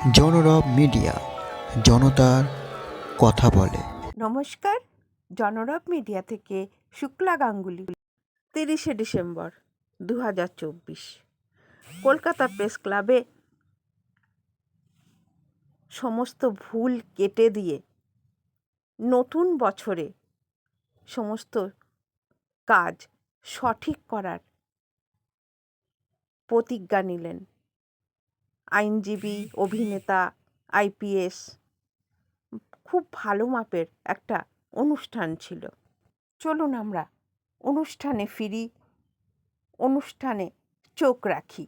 জনরব media, জনতার কথা বলে। নমস্কার, জনরব মিডিয়া থেকে শুক্লা গাঙ্গুলি, তিরিশে ডিসেম্বর দু হাজার চব্বিশ। কলকাতা প্রেস ক্লাবে সমস্ত ভুল কেটে দিয়ে নতুন বছরে সমস্ত কাজ সঠিক করার প্রতিজ্ঞা নিলেন আইনজীবী অভিনেতা আইপিএস খুব ভালো মাপের একটা অনুষ্ঠান ছিল। চলুন আমরা অনুষ্ঠানে ফিরি অনুষ্ঠানে চোখ রাখি।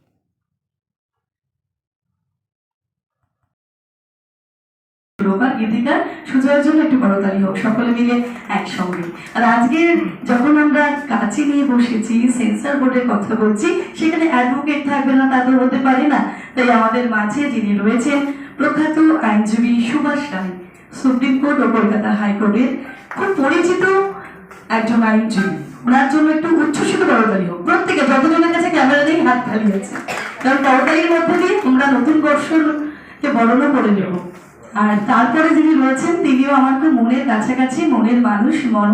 গীতিকার সুজয়ের জন্য একটু করতালি হোক সকলে মিলে একসঙ্গে। আর আজকে যখন আমরা কাছে নিয়ে বসেছি সেন্সর বোর্ডের কথা বলছি সেখানে অ্যাডভোকেট থাকবে না তা তো হতে পারে না। তাই আমাদের মাঝে যিনি রয়েছেন প্রখ্যাত আইনজীবী সুভাষ রায়, সুপ্রিম কোর্ট ও কলকাতা হাইকোর্টের খুব পরিচিত একজন আইনজীবী। ওনার জন্য একটু উচ্ছ্বসিত করতালি হোক। প্রত্যেকে যতজনের কাছে ক্যামেরা নেই, হাত খালি আছে। কারণ করতালির মধ্যে দিয়ে আমরা নতুন বর্ষকে বর্ণনা করে নেব। আর তারপরে যিনি রয়েছেন, তিনিও আমার খুব মনের কাছাকাছি, মনের মানুষ, মন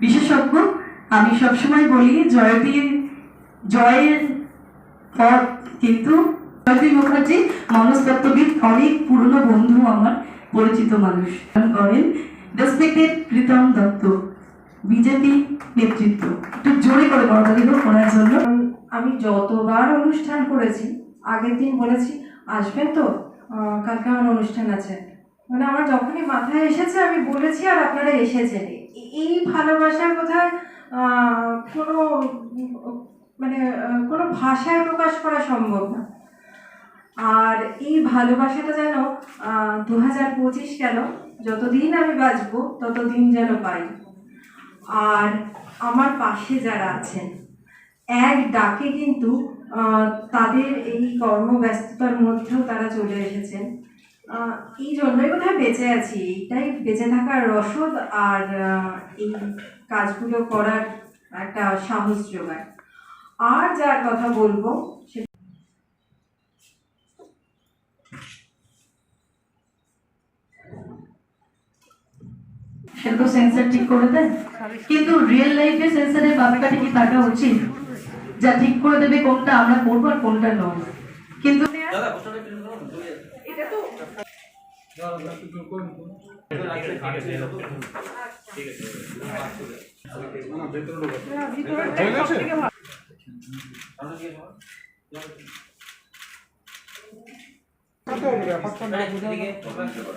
বিশেষজ্ঞ। আমি সবসময় বলি, জয়তীর, জয়ের পর কিন্তু জয়তী মুখার্জি মনস্তত্ত্ববিদ অনেক পুরনো বন্ধু আমার, পরিচিত মানুষ। করেন রেসপেক্টেড প্রীতম দত্ত বিজেপি নেতৃত্ব। একটু জোরে করে করতালি হোক ওনার জন্য। আমি যতবার অনুষ্ঠান করেছি, আগের দিন বলেছি, আসবেন তো? কালকে আমার অনুষ্ঠান আছে। মানে আমার যখনই মাথায় এসেছে, আমি বলেছি, আর আপনারা এসেছেন। এই ভালোবাসার কোথায় কোনো মানে কোনো ভাষায় প্রকাশ করা সম্ভব না। আর এই ভালোবাসাটা যেন দু হাজার পঁচিশ গেল। যতদিন আমি বাঁচবো, ততদিন যেন পাই। আর আমার পাশে যারা আছেন, এক ডাকে কিন্তু তাদের এই কর্মব্যস্ততার মধ্যেও তারা চলে এসেছেন। এই জন্যই বোধহয় বেঁচে আছি। এইটাই বেঁচে থাকার রসদ আর এই কাজগুলো করার একটা সাহস যোগায়। আর যার কথা বলব সে তো সেন্সার ঠিক করে দেয়। কিন্তু রিয়েল লাইফে সেন্সারের ব্যাপারটা কি থাকা উচিত? যা ঠিক করে দেবে কোনটা আমরা করব আর কোনটা নয়। কিন্তু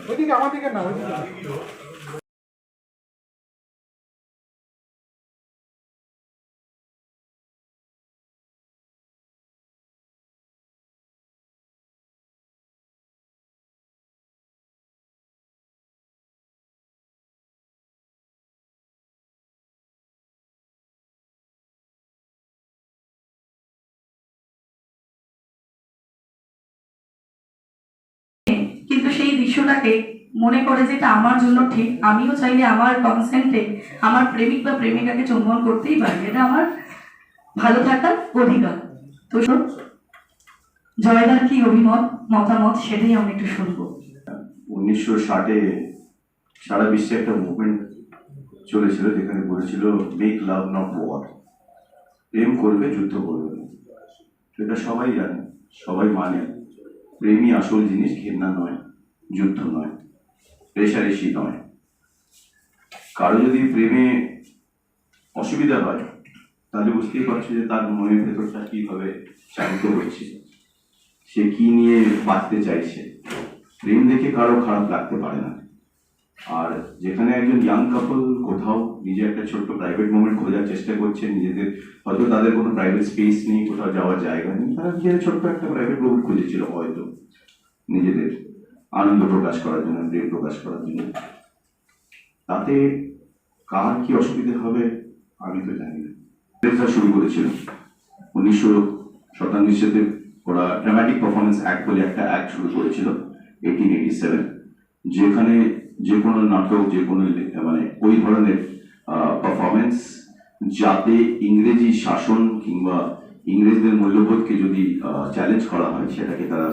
ওইদিকে আমার দিকে না ওইদিকে দৃশ্যটাকে মনে করে যে এটা আমার জন্য ঠিক, আমিও চাইলে আমার কনসেন্টে আমার প্রেমিক বা প্রেমিকাকে চুম্বন করতেই পারি। এটা আমার ভালো থাকার অধিকার। তো জয়দার কি অভিমত, মতামত সেটাই আমি একটু শুনব। উনিশশো ষাটে সারা বিশ্বে একটা মুভমেন্ট চলেছিল যেখানে বলেছিল মেক লাভ নট ওয়ার প্রেম করবে, যুদ্ধ করবে এটা সবাই জানে, সবাই মানে। প্রেমই আসল জিনিস ঘেন্না নয়। যুদ্ধ নয় রেশারেশি নয়। কারও যদি প্রেমে অসুবিধা হয়, তাহলে বুঝতেই পারছি যে তার মনের ভেতরটা কীভাবে চালিত হচ্ছে, সে কি নিয়ে বাঁচতে চাইছে। প্রেম দেখে কারও খারাপ লাগতে পারে না। আর যেখানে একজন ইয়াং কাপল কোথাও নিজে একটা ছোট্ট প্রাইভেট মোমেন্ট খোঁজার চেষ্টা করছে, নিজেদের হয়তো তাদের কোনো প্রাইভেট স্পেস নেই, কোথাও যাওয়ার জায়গা নেই, তারা নিজেদের ছোট্ট একটা প্রাইভেট মোমেন্ট খুঁজেছিল হয়তো নিজেদের। আনন্দ প্রকাশ করার জন্য, প্রেম প্রকাশ করার জন্য। তাতে কার কি অসুবিধে হবে, আমি তো জানি না। এটা শুরু করেছিল উনিশশো শতাংশ ওরা ড্রামাটিক পারফরমেন্স অ্যাক্ট বলে একটা অ্যাক্ট শুরু করেছিল এইটিন এইটি সেভেন যেখানে যে কোনো নাটক, যে কোনো মানে ওই ধরনের পারফরমেন্স যাতে ইংরেজি শাসন কিংবা ইংরেজদের মূল্যবোধকে যদি চ্যালেঞ্জ করা হয়, সেটাকে তারা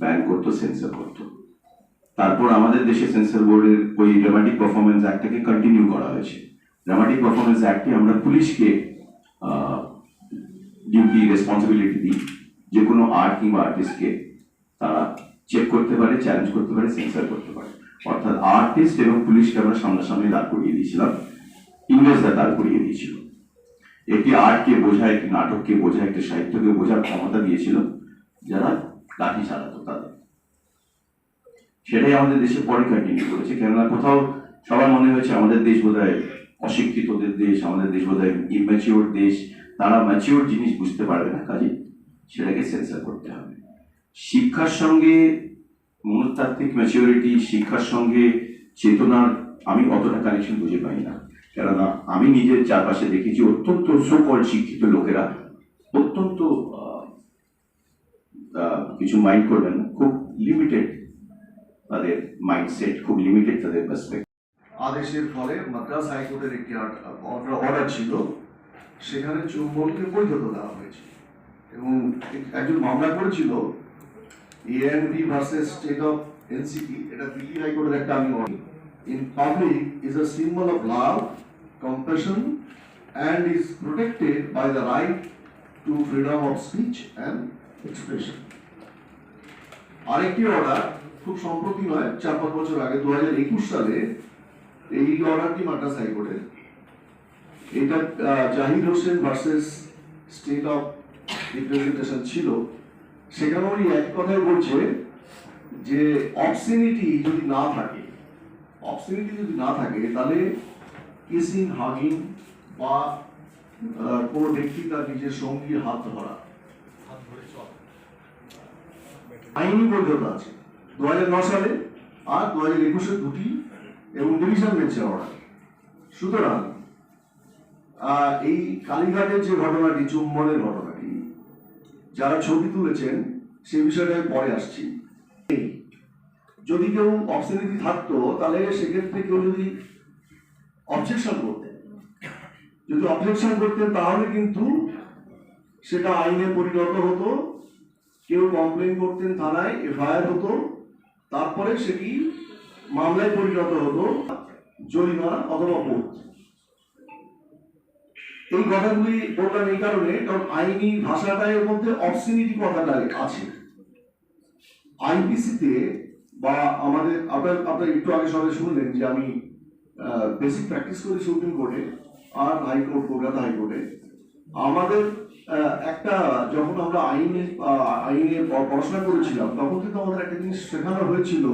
ব্যান করতো সেন্সর করতো। তারপর আমাদের দেশে সেন্সর বোর্ডের ওই ড্রামাটিক পারফরমেন্স অ্যাক্টটাকে কন্টিনিউ করা হয়েছে। ড্রামাটিক পারফরমেন্স অ্যাক্টে আমরা পুলিশকে ডিউটি রেসপন্সিবিলিটি দিই। যে কোনো আর্ট কিংবা আর্টিস্টকে তারা চেক করতে পারে চ্যালেঞ্জ করতে পারে সেন্সার করতে পারে। অর্থাৎ আর্টিস্ট এবং পুলিশকে আমরা সামনাসামনি দাঁড় করিয়ে দিয়েছিলাম। ইংরেজরা দাঁড় করিয়ে দিয়েছিল। একটি আর্টকে বোঝায়, একটি নাটককে বোঝায়, একটি সাহিত্যকে বোঝার ক্ষমতা দিয়েছিল, যারা লাঠি চালাতো। সেটাই আমাদের দেশে পরে কন্টিনিউ করেছে। কেননা কোথাও সবার মনে হয়েছে আমাদের দেশ বোধহয় অশিক্ষিতদের দেশ, আমাদের দেশ বোধহয় ইম্যাচিওর দেশ। তারা ম্যাচিওর জিনিস বুঝতে পারবে না। কাজে সেটাকে সেন্সার করতে হবে। শিক্ষার সঙ্গে মনস্তাত্ত্বিক ম্যাচিওরিটি শিক্ষার সঙ্গে চেতনার আমি অতটা কানেকশন বুঝে পাই না। কেননা আমি নিজের চারপাশে দেখেছি অত্যন্ত সকল শিক্ষিত লোকেরা অত্যন্ত কিছু মাইন্ড করবেন খুব লিমিটেড তাদের মাইন্ডসেট খুব লিমিটেড তাদের পার্সপেক্টিভ আদেশের ফলে মাদ্রাস হাইকোর্টের একটি অর্ডার ছিল। সেখানে চুম্বনকে বৈধতা দেওয়া হয়েছে। এবং একজন মামলা করেছিল ANB versus state of NCP এটা দিল্লি হাইকোর্টের একটা আমি in public is a symbol of love compassion and is protected by the right to freedom of speech and expression আরেকটি অর্ডার খুব সম্প্রতি নয় চার পাঁচ বছর আগে দু হাজার একুশ সালে এই অর্ডারটি মাদ্রাস হাইকোর্টের এটা Zahid Hossain versus state of representation ছিল। সেখানে উনি এক কথাই বলছে যে অবসিনিটি যদি না থাকে অবসিনিটি যদি না থাকে তাহলে কিসিং হাগিং বা কোনো ব্যক্তি তার নিজের সঙ্গীর হাত ধরা। আইনি বৈধতা আছে। দু হাজার ন সালে আর দু হাজার একুশে দুটি এবং ডিভিশন বেঞ্চের অর্ডার সুতরাং এই কালীঘাটের যে ঘটনাটি, চুম্বনের ঘটনাটি, যারা ছবি তুলেছেন সেই বিষয়টা পরে আসছি। যদি কেউ অবসেনিটি থাকতো, তাহলে সেক্ষেত্রে কেউ যদি অবজেকশন করতেন, যদি অবজেকশন করতেন, তাহলে কিন্তু সেটা আইনে পরিণত হতো, কেউ কমপ্লেন করতেন, থানায় এফআইআর হতো তারপরে সেটি মামলায় পরিণত হতো? জরিমানা অথবা বোধ এই কথাগুলি বললাম এই কারণে, কারণ আইনি ভাষাটা এর মধ্যে অবসিনিটি কথাটা আছে। আইপিসিতে বা আমাদের, আপনার আপনার একটু আগে সবাই শুনলেন যে আমি বেসিক প্র্যাকটিস করি সুপ্রিম কোর্টে আর হাইকোর্ট কলকাতা হাইকোর্টে আমাদের একটা যখন আমরা আইনে আইনে পড়াশোনা করেছিলাম, তখন কিন্তু আমাদের একটা জিনিস শেখানো হয়েছিল।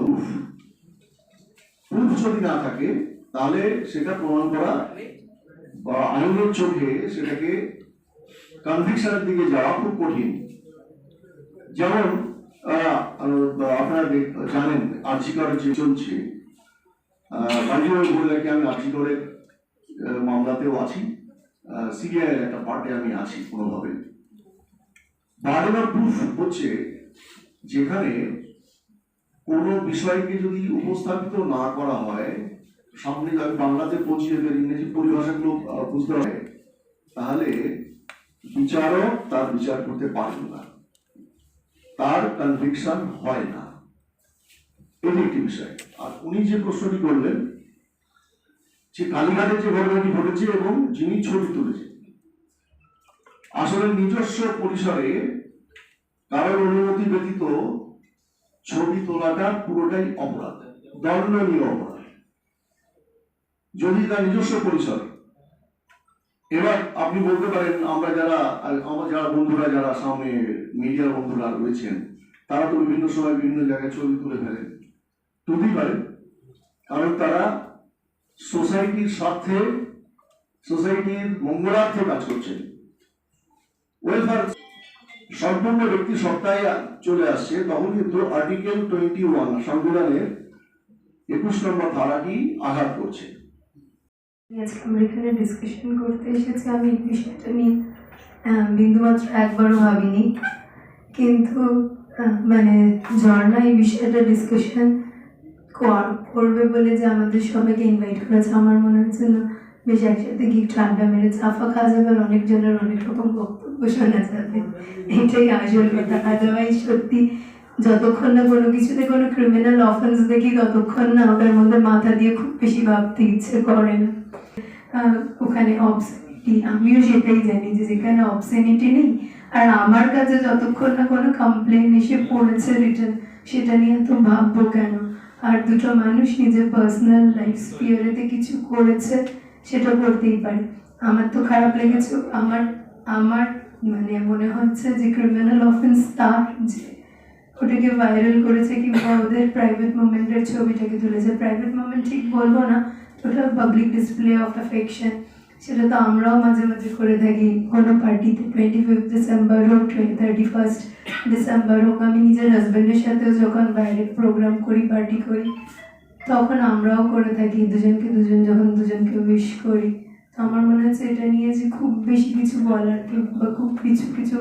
প্রুফ যদি না থাকে, তাহলে সেটা প্রমাণ করা বা আইনের চোখে সেটাকে কনভিকশনের দিকে যাওয়া খুব কঠিন। যেমন আপনারা জানেন আর্জিকরের যে চলছে বাড়ির বললে কি আমি আর্জিকরের মামলাতেও আছি। এর একটা পার্টে আমি আছি কোনোভাবে। বার্ডেন অফ প্রুফ হচ্ছে যেখানে কোনো বিষয়কে যদি উপস্থাপিত না করা হয়, সামনে আমি বাংলাতে পৌঁছিয়ে দেবেন ইংরেজি পরিভাষাগুলো বুঝতে হয় তাহলে বিচারক তার বিচার করতে পারেন না। তার কনভিকশন হয় না। এটি একটি বিষয়। আর উনি যে প্রশ্নটি করলেন যে কালীঘাটের যে ঘটনাটি ঘটেছে এবং যিনি ছবি তুলেছেন আসলে নিজস্ব পরিসরে কারোর অনুমতি ব্যতীত ছবি তোলাটা পুরোটাই অপরাধ, দণ্ডনীয় অপরাধ। যদি তার নিজস্ব পরিসর, এবার আপনি বলতে পারেন, আমরা যারা, আমার যারা বন্ধুরা, যারা সামনে মিডিয়ার বন্ধুরা রয়েছেন, তারা তো বিভিন্ন সময় বিভিন্ন জায়গায় ছবি তুলে ফেলেন। তুলতেই পারেন। কারণ তারা সোসাইটির স্বার্থে, সোসাইটির মঙ্গলার্থে কাজ করছেন ওয়েলফেয়ার সম্পূর্ণ ব্যক্তি সত্তায় চলে আসছে, তখন কিন্তু আর্টিকেল টোয়েন্টি ওয়ান সংবিধানের একুশ নম্বর ধারাটি আঘাত করছে। এখানে ডিসকাশন করতে এসেছি। আমি এই বিষয়টা নিয়ে বিন্দুমাত্র একবারও ভাবিনি। কিন্তু মানে ঝর্ণা এই বিষয়টা ডিসকাশন করবে বলে যে আমাদের সবাইকে ইনভাইট করেছে। আমার মনে হচ্ছে না, বেশ একসাথে গিয়ে একটু আড্ডা মেরে চাফা খাওয়া যাবে আর অনেকজনের অনেক রকম বক্তব্য শোনা যাবে। এটাই আসল কথা। আদারওয়াইজ সত্যি যতক্ষণ না কোনো কিছুতে কোনো ক্রিমিনাল অফেন্স দেখি, ততক্ষণ না ওটার মধ্যে মাথা দিয়ে খুব বেশি ভাবতে ইচ্ছে করে না। ওখানে অবসেনিটি আমিও সেটাই জানি যে যেখানে অবসেনিটি নেই, আর আমার কাছে যতক্ষণ না কোনো কমপ্লেন এসে পড়েছে রিটার্ন সেটা নিয়ে তো ভাববো কেন? আর দুটো মানুষ নিজের পার্সোনাল লাইফ স্পিয়ারেতে কিছু করেছে, সেটা করতেই পারে। আমার তো খারাপ লেগেছে, আমার আমার মানে মনে হচ্ছে যে ক্রিমিনাল অফেন্স তার যে ওটাকে ভাইরাল করেছে কিংবা ওদের প্রাইভেট মুভমেন্টের ছবিটাকে তুলেছে। প্রাইভেট মুভমেন্ট ঠিক বলব না, ওটা পাবলিক ডিসপ্লে অফ অ্যাফেকশন সেটা তো আমরাও মাঝে মাঝে করে থাকি। কোনো পার্টিতে টোয়েন্টি ফিফথ ডিসেম্বর হোক থার্টি ফার্স্ট ডিসেম্বর হোক, আমি নিজের হাজব্যান্ডের সাথেও যখন বাইরে প্রোগ্রাম করি পার্টি করি, তখন আমরাও করে থাকি। দুজনকে দুজন যখন দুজনকে উইশ করি। তো আমার মনে হচ্ছে এটা নিয়ে যে খুব বেশি কিছু বলার বা খুব কিছু কিছু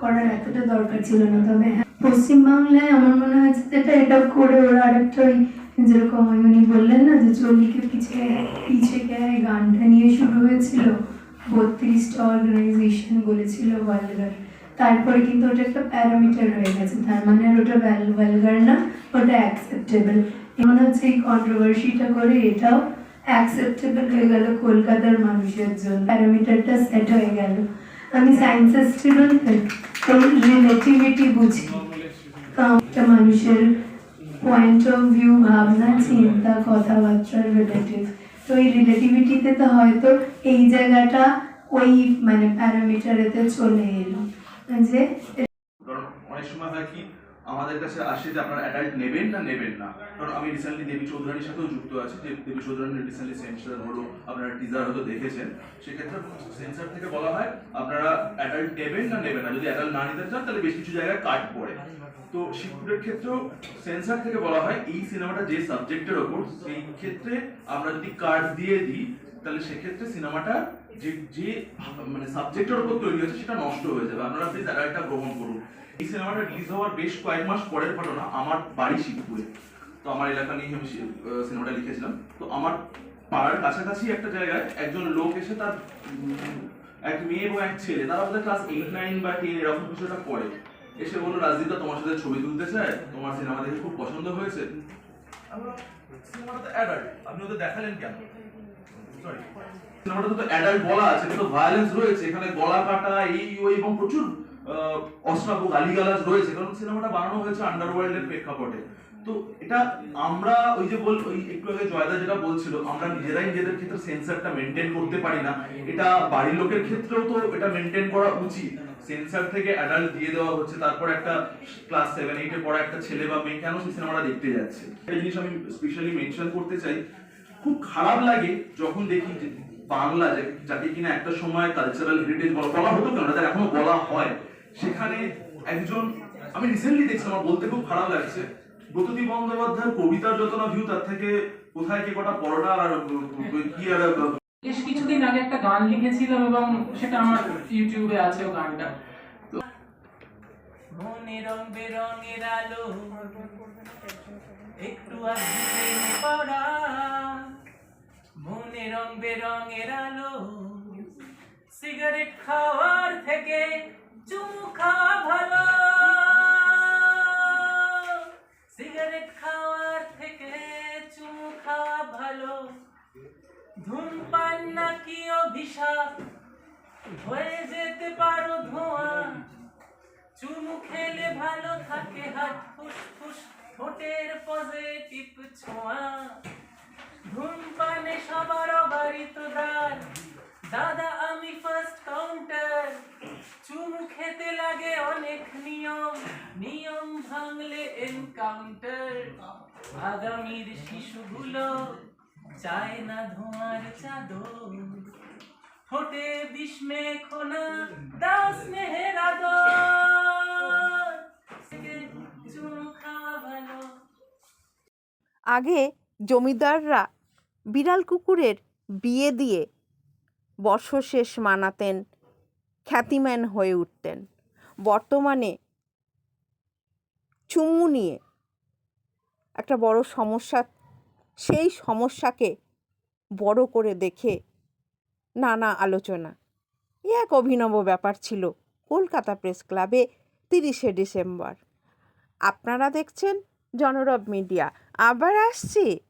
করার এতটা দরকার ছিল না। তবে হ্যাঁ পশ্চিমবাংলায় আমার মনে হয়েছে যেটা এটা করে ওরা আরেকটা ওই যেরকম বললেন না যে চল্লিকে গায়ে গানটা নিয়ে শুরু হয়েছিল, বত্রিশটা অর্গানাইজেশন বলেছিল ওয়ার্ল্ডার তারপরে কিন্তু ওটা একটা প্যারামিটার হয়ে গেছে, তার মানে আর ওটা ভ্যালগার না, ওটা অ্যাকসেপ্টেবল হচ্ছে এই কন্ট্রোভার্সিটা করে এটাও অ্যাকসেপ্টেবল হয়ে গেল কলকাতার মানুষের জন্য। প্যারামিটারটা সেট হয়ে গেল। আমি সায়েন্সের স্টুডেন্ট রিলেটিভিটি বুঝি। তো একটা মানুষের পয়েন্ট অফ ভিউ ভাবনা, চিন্তা, কথাবার্তা রিলেটিভ তো এই রিলেটিভিটিতে তো হয়তো এই জায়গাটা ওই মানে প্যারামিটারেতে চলে এলো। যে অনেক সময় হয় কি, আমাদের কাছে আসে যে আপনারা অ্যাডাল্ট নেবেন না নেবেন না। কারণ আমি রিসেন্টলি দেবী চৌধুরানীর সাথেও যুক্ত আছি, যে দেবী চৌধুরানী রিসেন্টলি সেন্সার হলো, আপনারা টিজার হয়তো দেখেছেন। সেক্ষেত্রে সেন্সার থেকে বলা হয়, আপনারা অ্যাডাল্ট নেবেন না নেবেন না, যদি অ্যাডাল্ট না নিতে চান, তাহলে বেশ কিছু জায়গায় কাট পড়ে। তো শিবপুরের ক্ষেত্রেও সেন্সার থেকে বলা হয় এই সিনেমাটা যে সাবজেক্টের ওপর, সেই ক্ষেত্রে আমরা যদি কার্ড দিয়ে দিই, তাহলে সেক্ষেত্রে সিনেমাটা যে যে মানে সাবজেক্টের উপর তৈরি হয়েছে সেটা নষ্ট হয়ে যাবে। আপনারা প্লিজ অ্যাডাল্টটা গ্রহণ করুন। এই সিনেমাটা রিলিজ হওয়ার বেশ কয়েক মাস পরের ঘটনা, আমার বাড়ি শিবপুরে। তো আমার এলাকা নিয়ে আমি সিনেমাটা লিখেছিলাম। তো আমার পাড়ার কাছাকাছি একটা জায়গায় একজন লোক এসে তার এক মেয়ে এবং এক ছেলে, তারা বোধহয় ক্লাস এইট নাইন বা টেন এরকম কিছু একটা পড়ে। এসে বলল রাজদীপটা তোমার সাথে ছবি তুলতে চায় তোমার সিনেমা দেখে খুব পছন্দ হয়েছে। তো আপনি ওদের দেখালেন কেন? সিনেমাটা তো বলা আছে ভায়োলেন্স রয়েছে, এখানে গলা কাটা, এই, ওই, এবং প্রচুর রয়েছে, কারণ সিনেমাটা বানানো হয়েছে আন্ডারওয়ার্ল্ডের প্রেক্ষাপটে। তো এটা আমরা ওই যে ওই একটু আগে জয়দা যেটা বলছিল, আমরা নিজেরাই নিজেদের ক্ষেত্রে মেনটেন করতে পারি না। এটা বাড়ির লোকের ক্ষেত্রেও তো এটা মেনটেন করা উচিত। সেন্সার থেকে অ্যাডাল্ট দিয়ে দেওয়া হচ্ছে, তারপর একটা ক্লাস সেভেন এইটে পড়া একটা ছেলে বা মেয়ে, কেন সেই সিনেমাটা দেখতে যাচ্ছে? একটা জিনিস আমি স্পেশালি মেনশন করতে চাই। খুব খারাপ লাগে যখন দেখি যে বাংলা যাকে কিনা একটা সময় কালচারাল হেরিটেজ বলা বলা হতো কেন? তাদের এখনও বলা হয়। সেখানে একজন আমি রিসেন্টলি দেখছি, আমার বলতে খুব খারাপ লাগছে। ব্রততী বন্দ্যোপাধ্যায়ের কবিতার যত না ভিউ তার থেকে কোথায় কে কটা পরোটা আর কি আর বেশ কিছুদিন আগে একটা গান লিখেছিলাম এবং সেটা আমার ইউটিউবে আছে ও গানটা। মনে রং বেরঙের আলো, একটু পড়া। মনে রং বেরঙের আলো সিগারেট খাওয়ার থেকে হয়ে যেতে পারো ধোঁয়া। চুমু খেলে ভালো থাকে হাত ফুসফুস, ঠোঁটের পজিটিভ ছোঁয়া। ধূমপানে সবার অবারিত দ্বার। দাদা, আমি ফার্স্ট কাউন্টার চুমু খেতে লাগে অনেক নিয়ম। নিয়ম ভাঙলে এনকাউন্টার আগামীর শিশুগুলো চায় না ধোঁয়ার চাদর। ঠোঁটে বিস্মে খোনা খাওয়া ভালো। আগে জমিদাররা বিড়াল কুকুরের বিয়ে দিয়ে বর্ষশেষ মানাতেন খ্যাতিম্যান হয়ে উঠতেন। বর্তমানে চুমু নিয়ে একটা বড় সমস্যা সেই সমস্যাকে বড় করে দেখে নানা আলোচনা। এ এক অভিনব ব্যাপার ছিল কলকাতা প্রেস ক্লাবে তিরিশে ডিসেম্বর। আপনারা দেখছেন জনরব মিডিয়া। আবার আসছি।